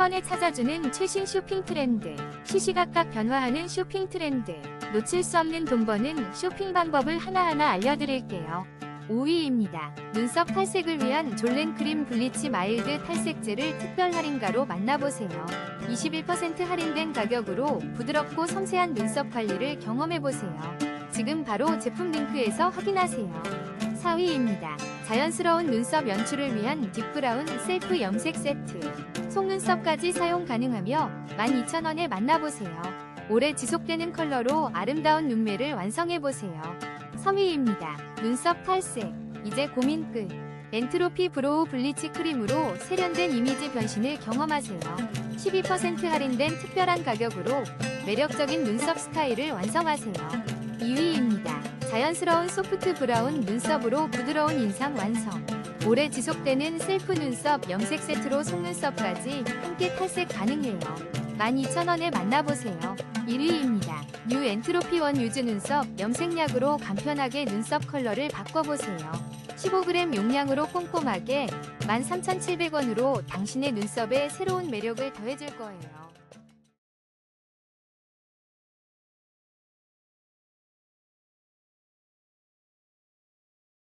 번에 찾아주는 최신 쇼핑 트렌드. 시시각각 변화하는 쇼핑 트렌드. 놓칠 수 없는 돈 버는 쇼핑 방법을 하나하나 알려드릴게요. 5위입니다. 눈썹 탈색을 위한 졸렌 크림 블리치 마일드 탈색제를 특별 할인가로 만나보세요. 21% 할인된 가격으로 부드럽고 섬세한 눈썹 관리를 경험해보세요. 지금 바로 제품 링크에서 확인하세요. 4위입니다. 자연스러운 눈썹 연출을 위한 딥브라운 셀프 염색 세트. 속눈썹까지 사용 가능하며 12,000원에 만나보세요. 오래 지속되는 컬러로 아름다운 눈매를 완성해보세요. 3위입니다. 눈썹 탈색. 이제 고민 끝. 엔트로피 브로우 블리치 크림으로 세련된 이미지 변신을 경험하세요. 12% 할인된 특별한 가격으로 매력적인 눈썹 스타일을 완성하세요. 2위입니다. 자연스러운 소프트 브라운 눈썹으로 부드러운 인상 완성. 오래 지속되는 셀프 눈썹 염색 세트로 속눈썹까지 함께 탈색 가능해요. 12,000원에 만나보세요. 1위입니다. 뉴 엔트로피 원 유즈 눈썹 염색약으로 간편하게 눈썹 컬러를 바꿔보세요. 15g 용량으로 꼼꼼하게 13,700원으로 당신의 눈썹에 새로운 매력을 더해줄 거예요.